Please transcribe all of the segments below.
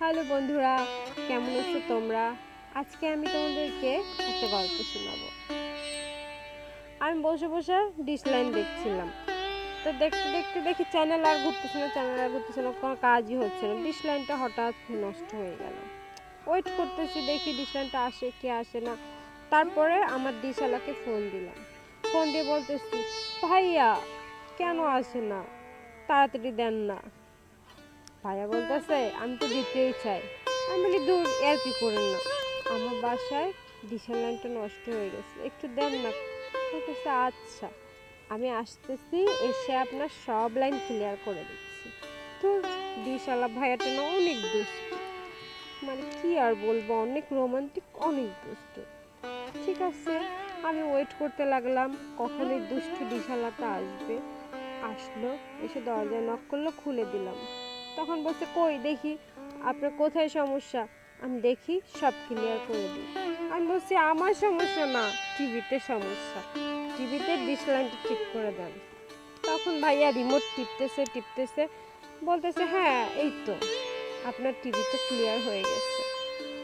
Hello বন্ধুরা, কেমন আছো তোমরা? আজকে আমি তোমাদেরকে একটা গল্প শোনাবো। আমি বসে বসে ডিশ লাইন দেখছিলাম। তো দেখতে দেখতে দেখি চ্যানেল আর ঘুরতেছে না চ্যানেল আর ঘুরতেছে না, কোনো কাজই হচ্ছে না। ডিশ লাইনটা হঠাৎ নষ্ট হয়ে গেল। ওয়েট করতেছি, দেখি ডিশ লাইনটা আসে কি আসে না। তারপরে আমার ডিশওয়ালাকে ফোন দিলাম। ফোন দিয়ে বলতেছি, ভাইয়া, কেন আসে না? তাড়াতাড়ি দেন না। ভাইয়া বলতেছে, আমি তো দিতেই চাই। আমি বলি, দূর, আর কি করেন না। আমার বাসায় ডিশের লাইনটা নষ্ট হয়ে গেছে। একটু দেন না। বলতেছে আচ্ছা। আমি আসতেছি, এসে আপনার সব লাইন ক্লিয়ার করে দিচ্ছি। তো ডিশালা ভাইয়াটা না অনেক দুষ্ট। মানে কি আর বলব, অনেক রোমান্টিক অনেক দুষ্ট। ঠিক আছে, আমি ওয়েট করতে লাগলাম কখন এই দুষ্টু ডিশালাটা আসবে। আসলো, এসে দরজা নক করল, খুলে দিলাম। তখন বলছে, কই দেখি, আপনার কোথায় সমস্যা? আমি দেখি, সব ক্লিয়ার করে দিই। আমি বলছি, আমার সমস্যা না, টিভিতে সমস্যা। টিভিতে ডিশ লাইনটা ঠিক করে দেন। তখন ভাইয়া রিমোট টিপতেছে টিপতেছে, বলতেছে হ্যাঁ এই তো, আপনার টিভিতে ক্লিয়ার হয়ে গেছে।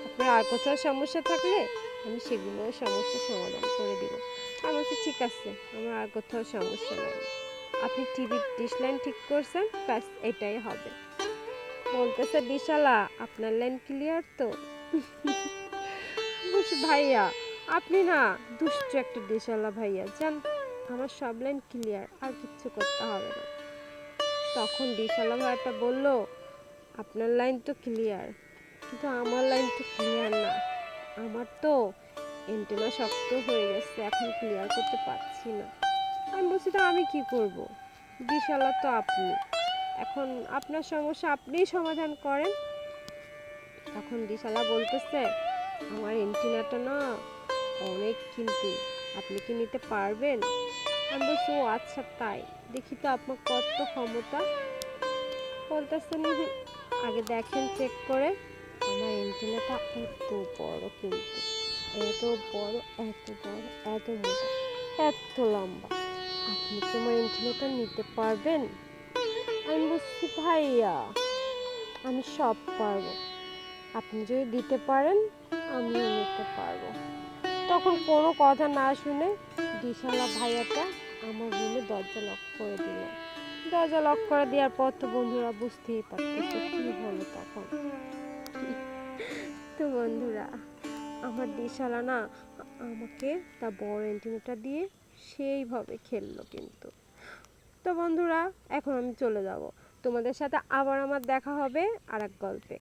আপনার আর কোথাও সমস্যা থাকলে আমি সেগুলোও সমস্যার সমাধান করে দিব। আমি বলছি, ঠিক আছে, আমার আর কোথাও সমস্যা নাই। আপনি টিভির ডিশ লাইন ঠিক করছেন, ব্যাস, এটাই হবে। বলতেছে, বিশালা, আপনার লাইন ক্লিয়ার তো? বলছি, ভাইয়া, আপনি না দুষ্ট একটা দিশালা ভাইয়া, জান, আমার সব লাইন ক্লিয়ার আর কিচ্ছু করতে হবে না। তখন দিশালা ভাইয়াটা বলল, আপনার লাইন তো ক্লিয়ার কিন্তু আমার লাইন তো ক্লিয়ার না। আমার তো এন্টেনা শক্ত হয়ে গেছে, এখন ক্লিয়ার করতে পারছি না। আমি বলছি, তো আমি কি করব? দিশালা তো আপনি। এখন আপনার সমস্যা আপনিই সমাধান করেন। তখন দিশালা বলতেছে আমার এন্টিনাটা না অনেক কিন্তু আপনি কি নিতে পারবেন? আমি বলছি ও আচ্ছা তাই। দেখি তো আপনার কত ক্ষমতা। বলতেছে "হুম, আগে দেখেন চেক করে। আমার এন্টিনাটা এত বড় কিন্তু এত বড় এত বড় এত মোটা এত লম্বা। আপনি কি আমার এন্টিনাটা নিতে পারবেন? আমি বলছি, ভাইয়া, আমি সব পারব। আপনি যদি দিতে পারেন, আমিও নিতে পারব। তখন কোনো কথা না শুনে দিশালা ভাইয়াটা আমার রুমে দরজা লক করে দিল। দরজা লক করে দেওয়ার পর তো বন্ধুরা বুঝতেই পারতেছে কি হলো তখন। তো বন্ধুরা, আমার দিশালা না আমাকে তা বড় এন্টিনাটা দিয়ে সেইভাবে খেললো কিন্তু। তো বন্ধুরা, এখন আমি চলে যাব। তোমাদের সাথে আবার আমার দেখা হবে আর এক গল্পে।